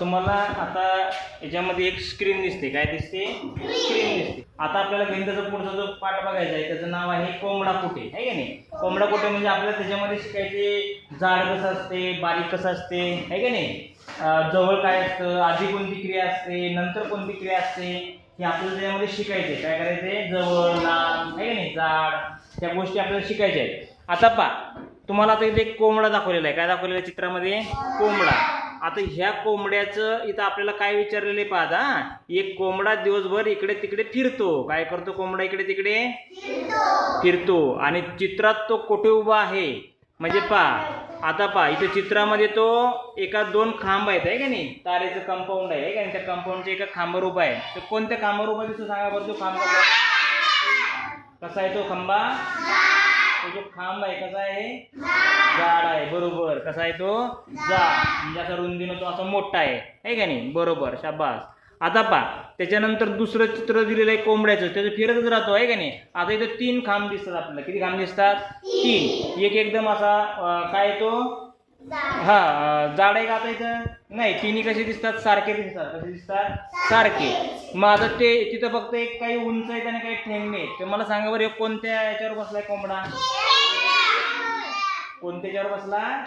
तुम्हाला आता याच्यामध्ये एक स्क्रीन दिसते. काय दिसते? स्क्रीन दिसते. आता आपल्याला भिंतचा पुढचा जो पाठ बघायचा आहे त्याचं नाव आहे कोंबडा कुठे आहे की नाही? कोंबडा कुठे म्हणजे आपल्याला त्याच्यामध्ये शिकायचे जाड कसं असते बारीक कसं असते आहे की नाही? जवळ काय असतं आधी कोणती क्रिया असते नंतर कोणती क्रिया असते हे आपल्याला त्याच्यामध्ये शिकायचे. काय करायचे? जवळ लांब आहे की नाही? जाड त्या गोष्टी आपल्याला शिकायच्या आहेत. आता पा तुम्हाला आता इथे एक कोंबडा दाखवलेला आहे. काय दाखवलेलं आहे चित्रामध्ये? कोंबडा. आता ह्या कोंबड्याचं इथं आपल्याला काय विचारलेले पाहता एक कोंबडा दिवसभर इकडे तिकडे फिरतो. काय करतो कोंबडा इकडे तिकडे? फिरतो. आणि चित्रात तो कुठे उभा आहे? म्हणजे पा आता पा इथे चित्रामध्ये तो एका दोन खांब आहेत आहे का नाही? तारेचं कंपाऊंड आहे का त्या कंपाऊंडच्या एका खांबावर उभा आहे. तर कोणत्या खांबावर उभा दिसतो सांगा बरं तो खांब कसा आहे? तो खांबा. तो जो खांब आहे कसा आहे? जाड. आहे बरोबर. कसा आहे तो? जाड. म्हणजे असा रुंदीनं तो असा मोठा आहे. आहे का नाही? बरोबर. शाबास. आता पा त्याच्यानंतर दुसरं चित्र दिलेलं आहे कोंबड्याचं. त्याचं फिरतच राहतो आहे का नाही? आता इथं तीन खांब दिसतात आपल्याला. किती खांब दिसतात? तीन. एक एकदम असा काय तो? हा जाड आहे का आता इथं? नाही तिन्ही कसे दिसतात? सारखे दिसतात. कसे दिसतात? सारखे. मग आता ते तिथं फक्त एक काही उंच आहेत आणि काही ठेंगणे आहेत. तर मला सांगा बरं कोणत्या याच्यावर बसलाय कोंबडा? कोणत्या याच्यावर बसला?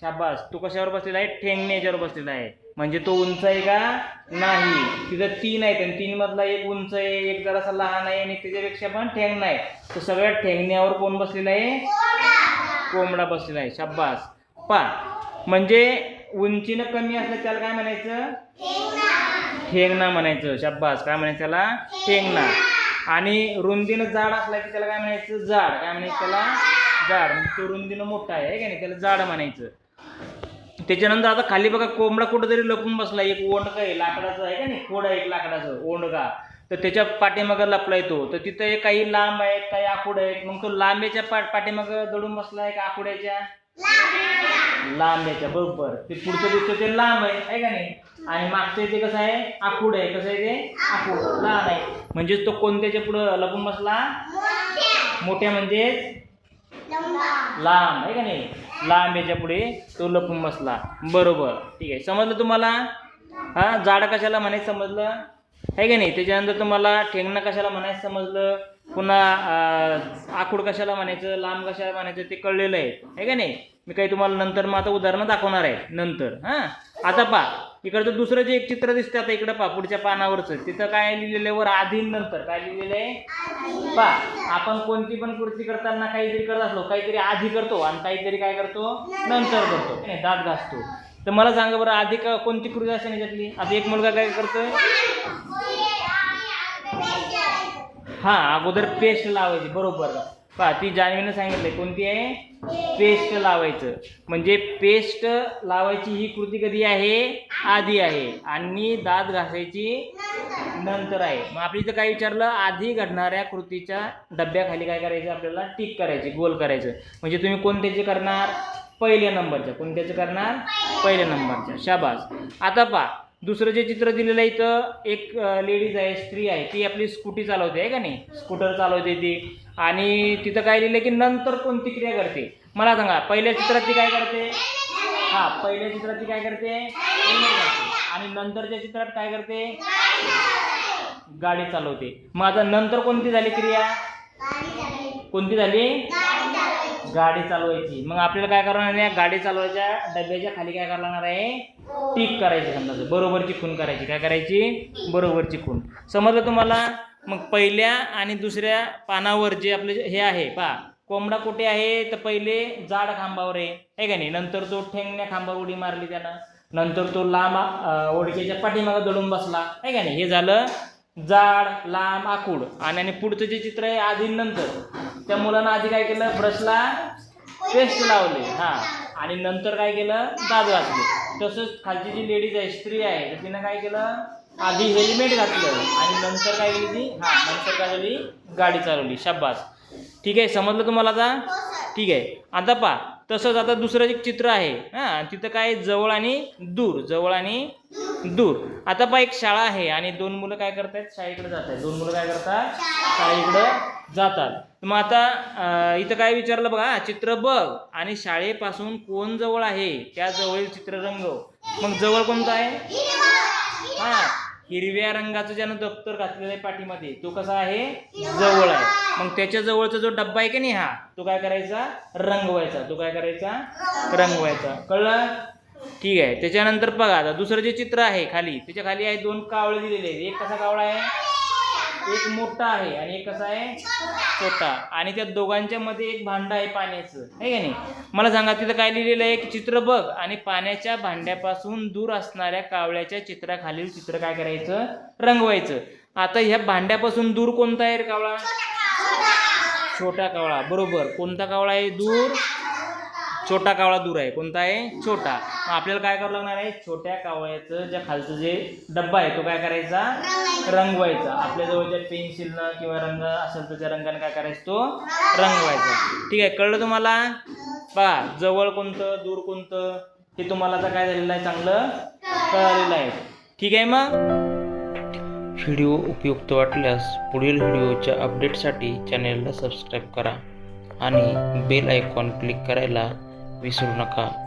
शाबास. तू कशावर बसलेला आहे? ठेंगणे याच्यावर बसलेला आहे. म्हणजे तो उंच आहे का? नाही. तिथं तीन आहेत आणि तीन मधला एक उंच आहे एक जरासा लहान आहे आणि त्याच्यापेक्षा पण ठेंगणा आहे. तर सगळ्या ठेंगण्यावर कोण बसलेला आहे? कोंबडा बसलेला आहे शब्बास पा म्हणजे उंचीनं कमी असलं त्याला काय म्हणायचं? ठेंगणा म्हणायचं शब्बास काय म्हणायचं त्याला? ठेंगणा. आणि रुंदीनं जाड असला की त्याला काय म्हणायचं? जाड. काय म्हणायचं त्याला? जाड. तो रुंदीनं मोठा आहे का नाही? त्याला जाड म्हणायचं. त्याच्यानंतर आता खाली बघा कोंबडा कुठंतरी लपून बसला. एक ओंडका आहे लाकडाचं आहे का नाही? खोडा आहे एक लाकडाचं ओंडका तर त्याच्या पाठीमागं लपलाय तो. तर तिथं काही लांब आहेत काही आकुड आहेत. मग तो लांब्याच्या पाठ पाठीमागं दडून बसलाय का आकुड्याच्या? लांब्याच्या बरोबर. ते पुढचं दिसतं ते लांब आहे आहे का नाही? आणि मागचं इथे कसं आहे? आखूड आहे. कसं आहे ते? आखूड लहान आहे. म्हणजेच तो कोणत्याच्या पुढं लपून बसला? मोठ्या म्हणजेच? लांब. आहे का नाही? लांब याच्यापुढे तो लपून बसला. बरोबर. ठीक आहे. समजलं तुम्हाला? हा? जाड कशाला म्हणायचं? समजलं? आहे का नाही? त्याच्यानंतर तुम्हाला ठेंगणं कशाला म्हणायचं समजलं? पुन्हा आखूड कशाला म्हणायचं? लांब कशाला म्हणायचं? ते कळलेलं आहे. आहे का नाही? मी काही तुम्हाला नंतर मग आता उदाहरणं दाखवणार आहे. नंतर हां? आता पहा इकडचं दुसरं जे एक चित्र दिसतं आता इकडं पा पुढच्या पानावरचं. तिथं काय लिहिलेलं वर आधी नंतर. काय लिहिलेलं आहे? पा आपण कोणती पण कृती करताना काहीतरी करत असलो काहीतरी आधी करतो आणि काहीतरी काय करतो? नंतर करतो. है दात घासतो. तर मला सांगा बरं आधी का कोणती कृती असते ना आता एक मुलगा काय करतोय? हा अगोदर पेस्ट लावायची बरोबर. पहा ती जान्हवीनं सांगितलंय कोणती आहे? पेस्ट लावायचं. म्हणजे पेस्ट लावायची ही कृती कधी आहे? आधी आहे. आणि दात घासायची नंतर आहे. मग आपली इथं काय विचारलं? आधी घडणाऱ्या कृतीच्या डब्याखाली काय करायचं आपल्याला? टिक करायची गोल करायचं. म्हणजे तुम्ही कोणत्याचे करणार? पहिल्या नंबरच्या. कोणत्याचं करणार? पहिल्या नंबरच्या. शाबास. आता पहा दुसरं जे चित्र दिलेलं आहे इथं एक लेडीज आहे स्त्री आहे ती आपली स्कूटी चालवते आहे का नाही? स्कूटर चालवते ती. आणि तिथं काय लिहिलं की नंतर कोणती क्रिया करते मला सांगा पहिल्या चित्रात ती काय करते? हा पहिल्या चित्रात ती काय करते? आणि नंतरच्या चित्रात काय करते? गाडी चालवते. मग आता नंतर कोणती झाली क्रिया? कोणती झाली? गाडी चालवायची. मग आपल्याला काय करणार नाही गाडी चालवायच्या डब्याच्या खाली काय करणार आहे? टिक करायची समजा. बरोबरची खून करायची. काय करायची? बरोबरची खून समजलं तुम्हाला? मग पहिल्या आणि दुसऱ्या पानावर जे आपले हे आहे पा कोंबडा कुठे आहे? तर पहिले जाड खांबावर आहे. है का नाही? नंतर तो ठेंगण्या खांबावर उडी मारली त्यानं. नंतर तो लांब अं, पाठीमागं दडून बसला. आहे का नाही? हे झालं जाड लांब आकूड आणि आणि पुढचं जे चित्र आहे आधी नंतर. त्या मुलानं आधी काय केलं? ब्रशला पेस्ट लावले. हा. आणि नंतर काय केलं? दात घातले. तसंच खालची जी लेडीज आहे स्त्री आहे तर तिनं काय केलं? आधी हेल्मेट घातलं. आणि नंतर काय केली ती? हा नंतर काय झाली? गाडी चालवली. शाबास. ठीक आहे? समजलं तुम्हाला आता? ठीक आहे. आता पा तसंच आता दुसरं एक चित्र आहे. हां तिथं काय जवळ आणि दूर जवळ आणि दूर. आता पा एक शाळा आहे आणि दोन मुलं काय करतायत? शाळेकडे जात आहेत. दोन मुलं काय करतात? शाळेकडं जातात. मग आता इथं काय विचारलं बघा? चित्र बघ. आणि शाळेपासून कोण जवळ आहे? त्या जवळील चित्र रंगव मग जवळ कोणता आहे? हा. हिरव्या रंगाचं ज्यानं दप्तर घातलेलं आहे पाठीमध्ये तो कसा आहे? जवळ आहे. मग त्याच्या जवळचा जो डब्बा आहे की नाही हा तो काय करायचा? रंगवायचा. तो काय करायचा? रंगवायचा. कळलं? ठीक आहे. त्याच्यानंतर बघा आता दुसरं जे चित्र आहे खाली त्याच्याखाली आहे दोन कावळे दिलेले आहेत. एक कसा कावळा आहे? एक मोठा आहे आणि एक कसा आहे? छोटा. आणि त्या दोघांच्या मध्ये एक भांड आहे पाण्याचं. आहे का नाही? मला सांगा तिथं काय लिहिलेलं आहे एक चित्र बघ आणि पाण्याच्या भांड्यापासून दूर असणाऱ्या कावळ्याच्या चित्राखालील चित्र काय करायचं? रंगवायचं. आता ह्या भांड्यापासून दूर कोणता आहे कावळा. छोटा कावळा. बरोबर. कोणता कावळा आहे? दूर? छोटा कावळा दूर आहे. कोणता आहे? छोटा. मग आपल्याला काय करावं लागणार आहे? छोट्या कावळ्याचं ज्या खालचं जे डब्बा आहे तो काय करायचा? रंगवायचा. आपल्या जवळ ज्या पेन्सिलनं किंवा रंग असेल तर त्या रंगाने काय करायचं? तो रंगवायचा. ठीक आहे. कळलं तुम्हाला? पहा जवळ कोणतं दूर कोणतं हे तुम्हाला आता काय झालेलं आहे? चांगलं कळालेलं आहे. ठीक आहे मग? व्हिडिओ उपयुक्त वाटल्यास पुढील व्हिडिओच्या अपडेटसाठी चॅनेलला सबस्क्राईब करा आणि बेल आयकॉन क्लिक करायला विसरू नका.